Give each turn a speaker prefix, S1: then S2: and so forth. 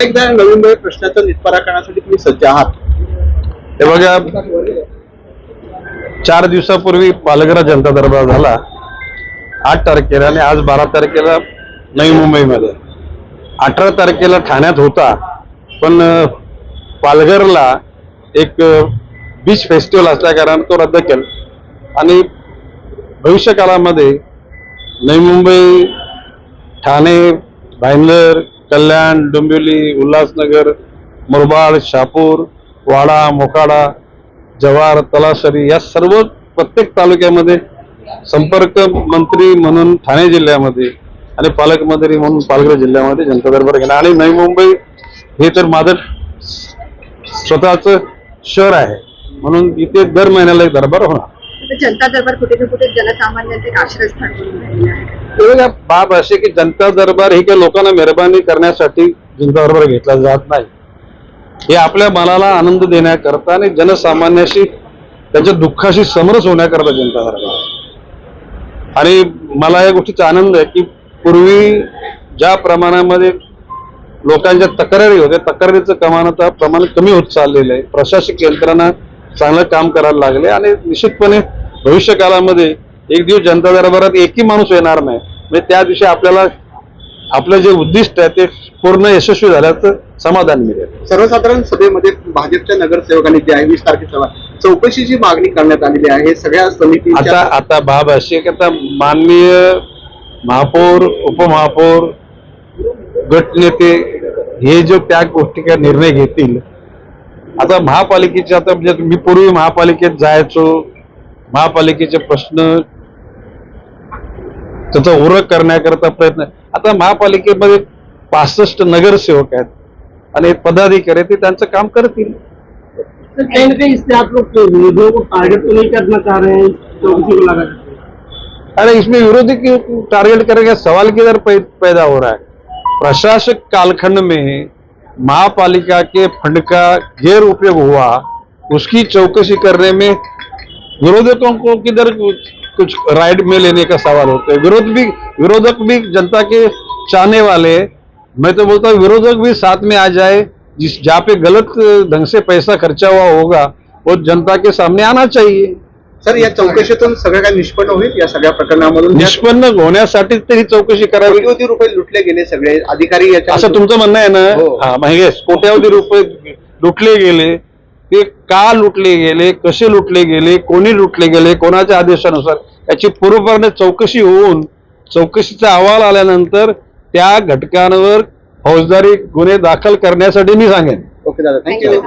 S1: एकदा नवीन नवीन प्रश्नाचा निटपारा करण्यासाठी तुम्ही सज्ज आहात.
S2: हे बघा चार दिवसापूर्वी पालघर जनता दरबार झाला. आठ तारखेला आणि आज बारा तारखेला नवी मुंबईमध्ये. अठरा तारखेला ठाण्यात होता पण पालघरला एक बीच फेस्टिवल असल्याकारण तो रद्द केला. आणि भविष्य काळामध्ये नवी मुंबई ठाणे भाईंदर कल्याण डोंबिवली उल्हासनगर मुरबाड शापूर वाडा मोकाडा जव्हार तलासरी या सर्व प्रत्येक तालुक्यामध्ये संपर्क मंत्री म्हणून ठाणे जिल्ह्यामध्ये आणि पालकमंत्री म्हणून पालघर जिल्ह्यामध्ये जनता दरबार घेणार. आणि नवी मुंबई हे तर माझं स्वतःचं शहर आहे. म्हणून इथे दर महिन्याला एक दरबार होणार.
S3: जनता दरबार कुठे ना कुठे जनसामान्यांचे आश्रयस्थान म्हणून
S2: बाब अशी की जनता दरबार ही काही लोकांना मेहरबानी करण्यासाठी जनता दरबार घेतला जात नाही. हे आपल्या मनाला आनंद देण्याकरता आणि जनसामान्याशी त्यांच्या दुःखाशी समरस होण्याकरता जनता दरबार आणि मला या गोष्टीचा आनंद आहे की पूर्वी ज्या प्रमाणामध्ये लोकांच्या तक्रारी होत्या तक्रारीचं कमान प्रमाण कमी होत चाललेलं आहे. प्रशासकीय यंत्रणा चांगलं काम करायला लागले आणि निश्चितपणे भविष्य काळामध्ये एक दिवस जनता दरबारात एकही माणूस येणार नाही. म्हणजे त्या दिवशी आपल्याला आपलं जे उद्दिष्ट आहे ते पूर्ण यशस्वी झाल्याचं समाधान मिळेल.
S1: सर्वसाधारण सभेमध्ये भाजपच्या नगरसेवकांनी जी आहे वीस तारखेला चौकशीची मागणी करण्यात आलेली आहे. सगळ्या
S2: आता
S1: समितीच्या
S2: आता बाब अशी आहे की आता माननीय महापौर उपमहापौर गटनेते हे जो त्या गोष्टी काय निर्णय घेतील आता महापालिकेचे आता म्हणजे मी पूर्वी महापालिकेत जायचो महापालिकेचे प्रश्न त्याचा उरक करण्याकरता प्रयत्न. आता महापालिकेमध्ये पासष्ट नगरसेवक आहेत. आणि पदाधिकारी ते त्यांचं काम करतील.
S4: हैं?
S2: अरे इसमें विरोधी क्यों टारगेट करेंगे? सवाल किधर पै- पैदा हो रहा है? प्रशासक कालखंड में महापालिका के फंड का गैर उपयोग हुआ। उसकी चौकसी करने में विरोधकों को किधर कुछ राइट में लेने का सवाल होता है। विरोध भी विरोधक भी जनता के चाहने वाले मैं तो बोलता हूँ विरोधक भी साथ में आ जाए जिस जहाँ पे गलत ढंग से पैसा खर्चा हुआ होगा वो जनता के सामने आना चाहिए।
S1: सर या चौकशीतून सगळं काय निष्पन्न होईल? या सगळ्या प्रकरणामधून
S2: निष्पन्न होण्यासाठी तरी चौकशी करावी.
S1: कोट्यवधी रुपये लुटले गेले सगळे. अधिकारी याच्या
S2: असं तुमचं म्हणणं आहे ना?
S1: हो.
S2: हा म्हणजे कोट्यावधी रुपये लुटले गेले. ते का लुटले गेले कसे लुटले गेले कोणी लुटले गेले कोणाच्या आदेशानुसार याची पूर्वपणे चौकशी होऊन चौकशीचा अहवाल आल्यानंतर त्या घटकांवर फौजदारी गुन्हे दाखल करण्यासाठी मी सांगेन.
S1: ओके दादा थँक्यू.